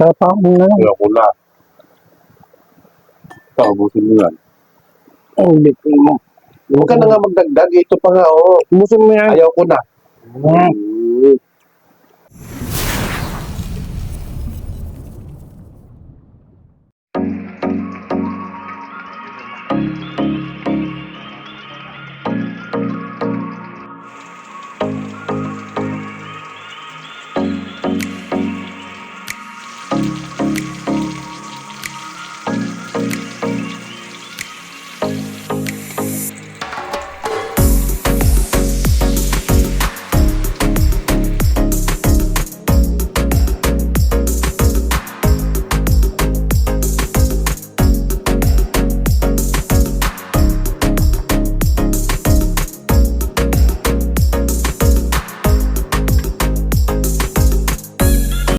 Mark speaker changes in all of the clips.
Speaker 1: Pa ako na.
Speaker 2: Kaya ko na. Paubusin mo yan.
Speaker 1: Ang bitin mo.
Speaker 2: Huwag ka na nga magdagdag. Ito pa nga, oh.
Speaker 1: Ubusin mo yan.
Speaker 2: Ayaw ko na.
Speaker 1: Mm.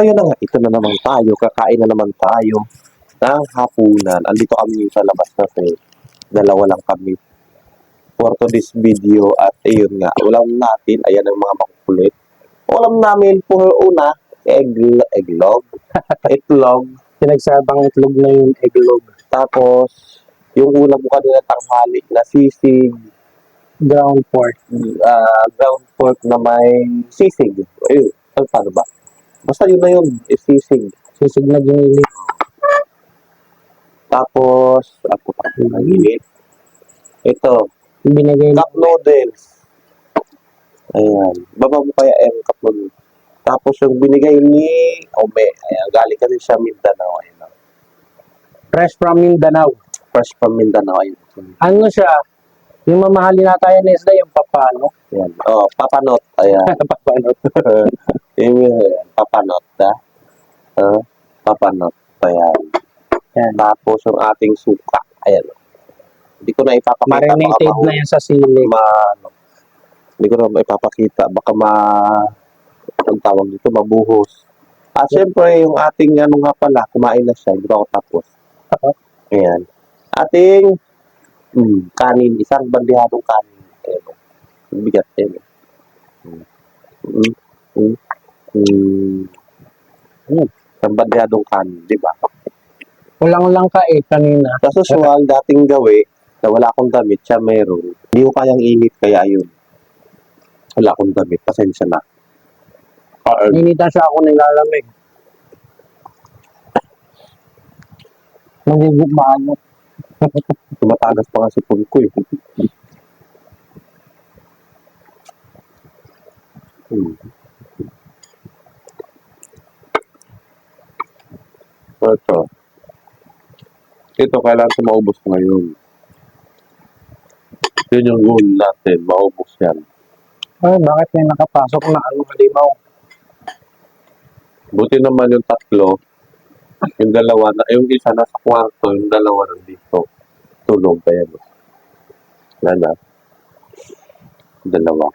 Speaker 2: Ayun na nga, ito na naman tayo. Kakain na naman tayo ng hapunan. Andito kami sa labas kasi dalawa lang kami for today's video at ayun nga, ulam natin, ayan ang mga makukulit. Ulam namin for una, egg, eglog, itlog,
Speaker 1: Pinagsabang itlog na yung eglog.
Speaker 2: tapos yung ulam ko kanina tanghali na sisig,
Speaker 1: Ground pork.
Speaker 2: ah, ground pork na may sisig. Ayun, ano paano ba? Basta yun na yun, eh, sisig.
Speaker 1: Sisig na ginili.
Speaker 2: Tapos, ako pa naginit. Ito,
Speaker 1: Binigay na.
Speaker 2: cup noodles. Ayan. Baba mo kaya yung cup noodles. Tapos yung binigay ni Ome. Ayan, galing kasi siya Mindanao. Ayan. oh.
Speaker 1: Fresh from Mindanao.
Speaker 2: Fresh from Mindanao. Ayan.
Speaker 1: Ano siya? Yung mamahalin na tayo na isda, yung papano.
Speaker 2: Ayan. Oh, papanot. Ayan.
Speaker 1: papano.
Speaker 2: Yung ayan, papanot. Ha? Ah, papanot. Ayan.
Speaker 1: Yan.
Speaker 2: Tapos yung ating suka. Ayan. Hindi ko na ipapakita.
Speaker 1: Marinated na yan sa sili.
Speaker 2: ma ano, hindi ko na ipapakita baka ma ang tawag dito mabuhos at syempre yung ating ano nga pala kumain na siya hindi pa ako tapos ayan ating mm, kanin isang bandihadong kanin ayan bigat ayan. Mm. Isang bandihadong kanin di ba
Speaker 1: Kulang lang ka eh, kanina.
Speaker 2: Sa usual, dating gawi, na wala akong damit, siya meron. Hindi ko kayang init, kaya ayun. Wala akong damit, pasensya na. Er,
Speaker 1: Inita siya ako nilalamig. Magiging maano.
Speaker 2: tumatagas pa nga si ko eh. Hmm. Ito. Ito, kailangan ito maubos ngayon. Yun yung goal natin, maubos yan.
Speaker 1: Ay, bakit may nakapasok na ano halimaw?
Speaker 2: Buti naman yung tatlo, yung dalawa na, yung isa nasa kwarto, yung dalawa nandito. Tulog, kaya no. Nana. Dalawa.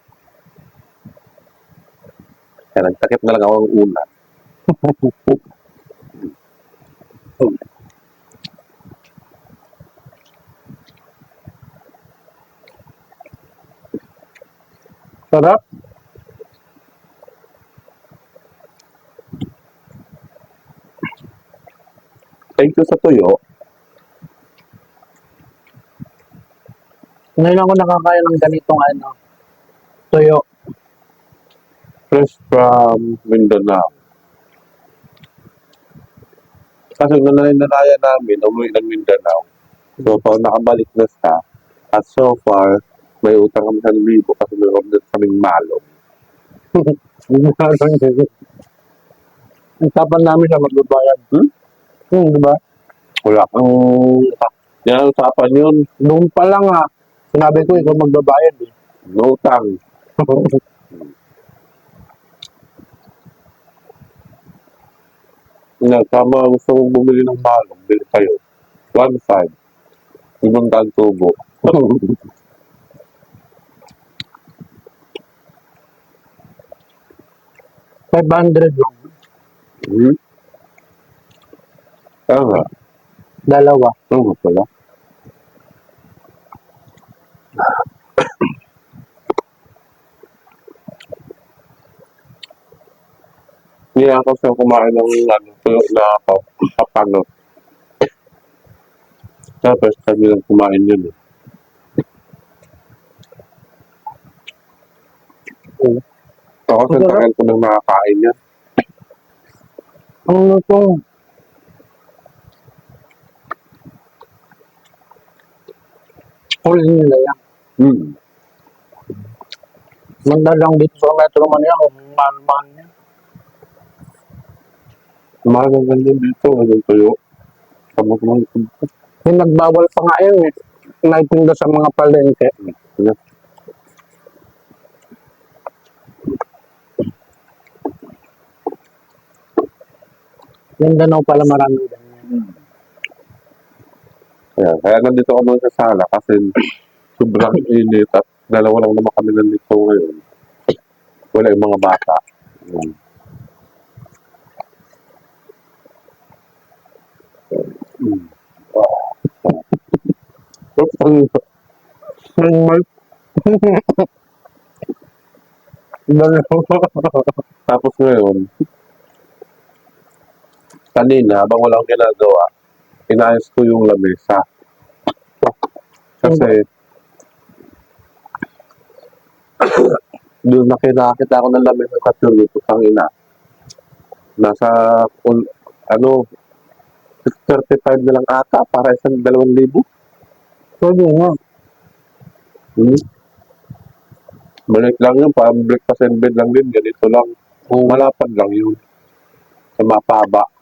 Speaker 2: Kaya nagtakip na lang ako ang una.
Speaker 1: Sarap.
Speaker 2: Thank you sa tuyo.
Speaker 1: Ngayon ako nakakaya ng ganitong ano, tuyo.
Speaker 2: Fresh from Mindanao. Kasi nanay-nanaya namin, umuwi ng Mindanao. So, pag nakabalik na siya, at so far, may utang kami sa libo kasi meron kaming malong.
Speaker 1: Ang tapan namin siya magbabayad.
Speaker 2: Hmm?
Speaker 1: Hmm, di ba?
Speaker 2: Wala kang... Yan ang usapan yun.
Speaker 1: Noong pa lang ah, sinabi ko ikaw magbabayad eh.
Speaker 2: No utang. Nga, tama gusto mong bumili ng malong, bili kayo. 1.5. Ibang daan
Speaker 1: 500 lang.
Speaker 2: Hmm? Nga.
Speaker 1: Dalawa.
Speaker 2: Nga pala? Kaya ako siya kumain ng ano, tuyo na ako, papano. Sa first time nilang kumain yun eh. Ako sa
Speaker 1: Masarap.
Speaker 2: tagal ko nang nakakain yan.
Speaker 1: Ang lutong. Huli nila yan.
Speaker 2: Hmm.
Speaker 1: Magdalang dito sa Metro Manila kung mahal-mahal niya.
Speaker 2: Mahal ang ganyan dito, yung tuyo. Kamot mo yung
Speaker 1: nagbawal pa nga yun eh. Naitinda sa mga palengke.
Speaker 2: Yeah.
Speaker 1: Mindanao pala maraming ganyan.
Speaker 2: Kaya, kaya nandito ako sa sala kasi sobrang init at dalawa lang naman kami nandito ngayon. Wala yung mga bata. Ang-
Speaker 1: Ang mal...
Speaker 2: Tapos ngayon, kanina, habang walang ginagawa, inayos ko yung lamesa. Kasi, doon nakita ko ng lamesa sa tulito ang ina. Nasa, un- ano, 35 na lang ata para isang dalawang libo.
Speaker 1: Pwede nga.
Speaker 2: Hmm. Balik lang yun, parang breakfast and bed lang din, ganito lang. Malapad lang yun. Sa mapaba.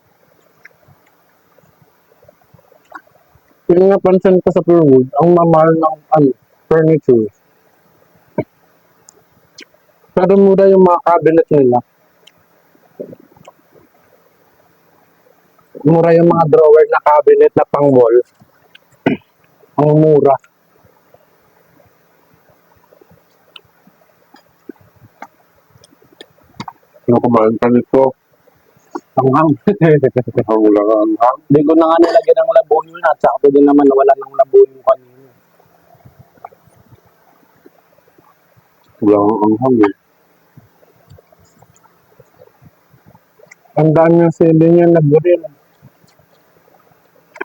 Speaker 1: Yung napansin ko sa Purwood, ang mamahal ng ano, furniture. Pero mura yung mga cabinet nila. Mura yung mga drawer na cabinet na pang wall. Ang mura.
Speaker 2: Yung kumain ka nito,
Speaker 1: Ang hang.
Speaker 2: ang wala ka.
Speaker 1: Hindi ko na nga nilagyan ng labonyo na at sakto din naman nawala ng labonyo kanina.
Speaker 2: Wala kang ang hang eh.
Speaker 1: Ang dami yung sili niya na grill.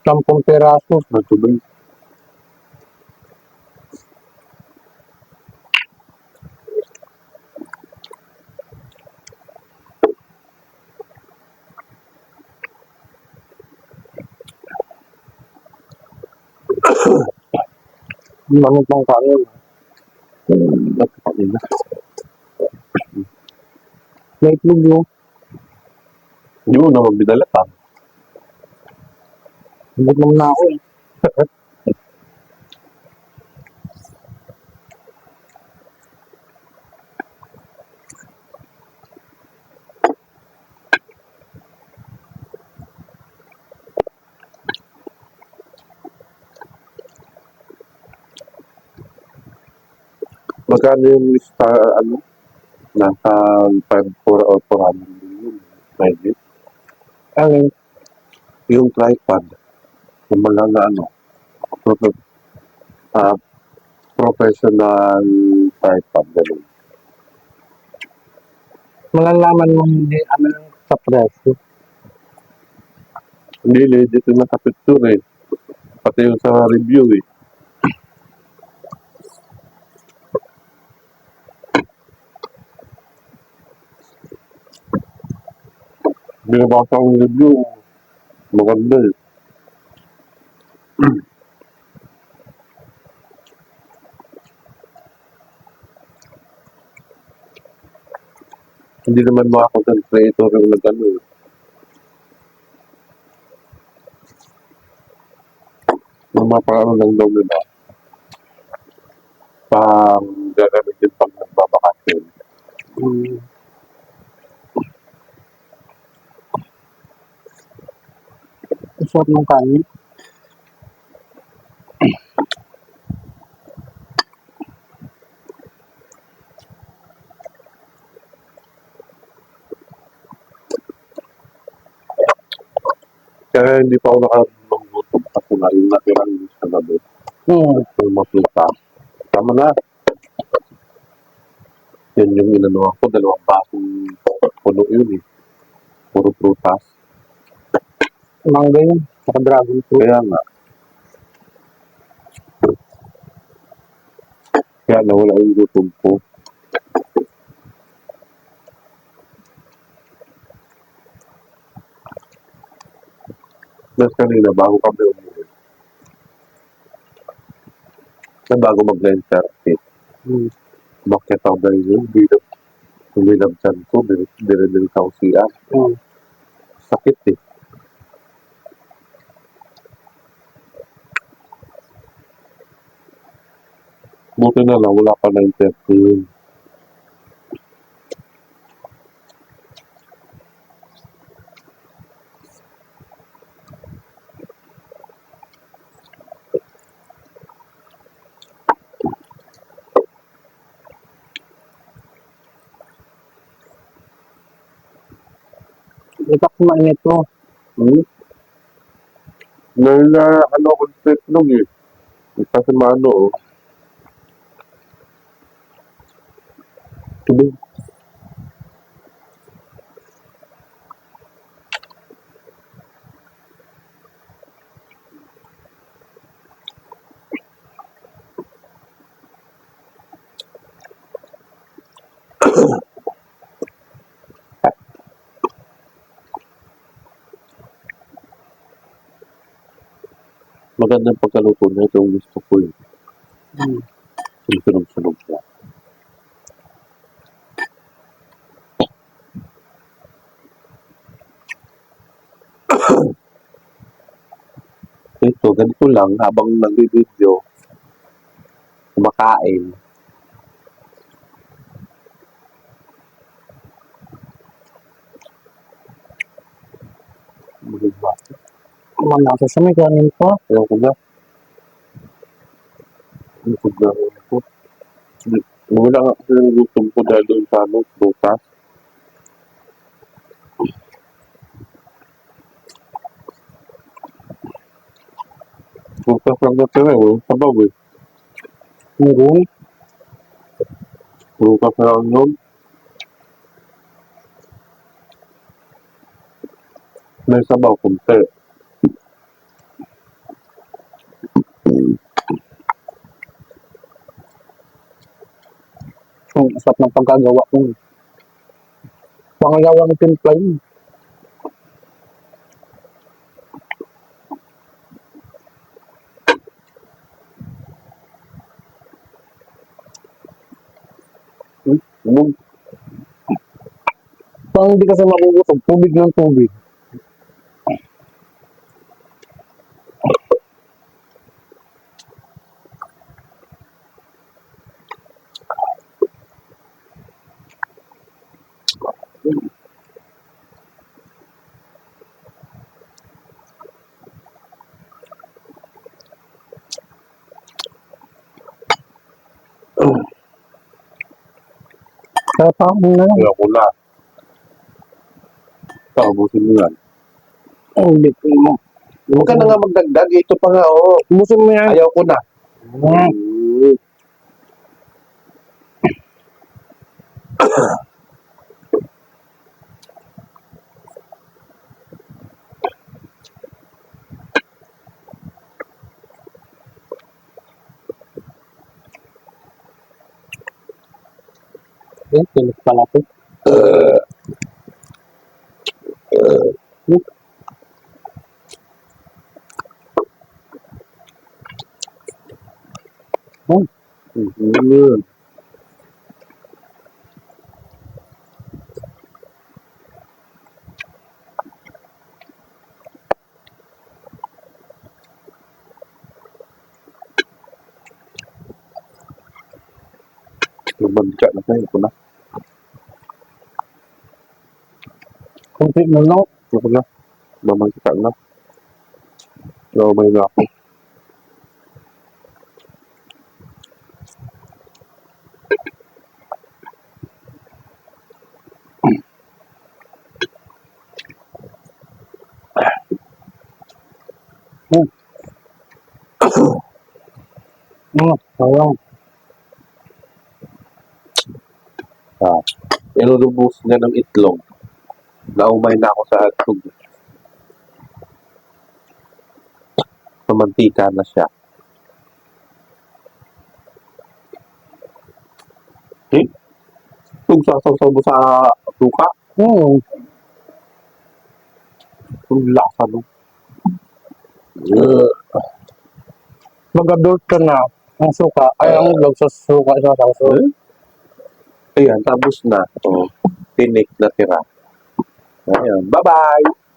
Speaker 1: Sampung piraso.
Speaker 2: Natubay.
Speaker 1: Ang lamig ng kanin.
Speaker 2: Ba't kanina?
Speaker 1: May itlog yun.
Speaker 2: Hindi mo naman binalatan.
Speaker 1: Gutom na ako eh.
Speaker 2: Magkano yung lista, ano? Nasa 5 4 or 400 million. Maybe.
Speaker 1: Alin?
Speaker 2: Yung tripod. Yung mga na ano. ah, professional tripod. Ganun.
Speaker 1: Malalaman mo hindi ano yung sa presyo.
Speaker 2: Hindi legit yung nasa picture eh. Pati yung sa review eh. Binabasa ko yung review. Maganda eh. Hindi naman mga content creator yung nag-ano eh. Lang daw nila.
Speaker 1: Sarap ng kanin.
Speaker 2: Kaya hindi pa ako nakalunggutom kasi nga yung natirang sa gabi.
Speaker 1: Hmm.
Speaker 2: Yung matuta. Tama na. Yan yung inanuhan ko. Dalawang basong puno yun eh. Puro prutas.
Speaker 1: Mangga yun. Saka dragon fruit.
Speaker 2: Kaya nga. Kaya nawala yung gutom ko. Tapos kanina, bago kami umuwi. Na bago mag-enter fit,
Speaker 1: Hmm.
Speaker 2: bakit ako dahil yun, bilang tumilabsan ko, dire-dire sa siya.
Speaker 1: Hmm.
Speaker 2: Sakit eh. Buti na lang, wala pa na interview.
Speaker 1: Itak mainit mo.
Speaker 2: Hmm? Ngayon na, ano, concept nung eh. Kasi maano, oh. Magandang pagkaluto na ito, gusto ko eh.
Speaker 1: Hmm.
Speaker 2: Sunog-sunog siya. Ito, ganito lang, habang nag-video, kumakain.
Speaker 1: Manasa sa may kanin pa.
Speaker 2: Ayaw ko na. Ayaw ko na ako. Wala nga kasi yung gutom ko dahil sa ano, bukas. Bukas lang natira eh. Sabaw eh.
Speaker 1: Meron.
Speaker 2: Bukas na lang yun. May sabaw kunti.
Speaker 1: Ang asap ng pagkagawa ko. Pangagawa ng timpla yun.
Speaker 2: Ano?
Speaker 1: Pang hindi kasi makukusog, tubig ng tubig. Kaya pa ako na lang.
Speaker 2: Ayaw ko na. Paubusin mo yan.
Speaker 1: Ang ulit mo.
Speaker 2: Huwag ka na nga magdagdag. Ito pa nga, oh.
Speaker 1: Umusin mo yan.
Speaker 2: Ayaw ko na.
Speaker 1: Hmm. Eh, tinik pala to.
Speaker 2: Mhm. Lumagka na tayo ko na.
Speaker 1: Kunti mo no.
Speaker 2: Ako na. Mamagka na. Lumay na ako.
Speaker 1: Hmm, sayang.
Speaker 2: Ah. Inulubos niya ng itlog. Naumay na ako sa hotdog. Mamantika na siya. Eh? Kung sasaw mo sa suka,
Speaker 1: Hmm.
Speaker 2: ang lasa no.
Speaker 1: Mag-adult ka na. Ang suka, ay ang log sa suka sa sauso.
Speaker 2: Eh? Ayan, tapos na. Oh, tinik na tira. Ayan. Bye-bye!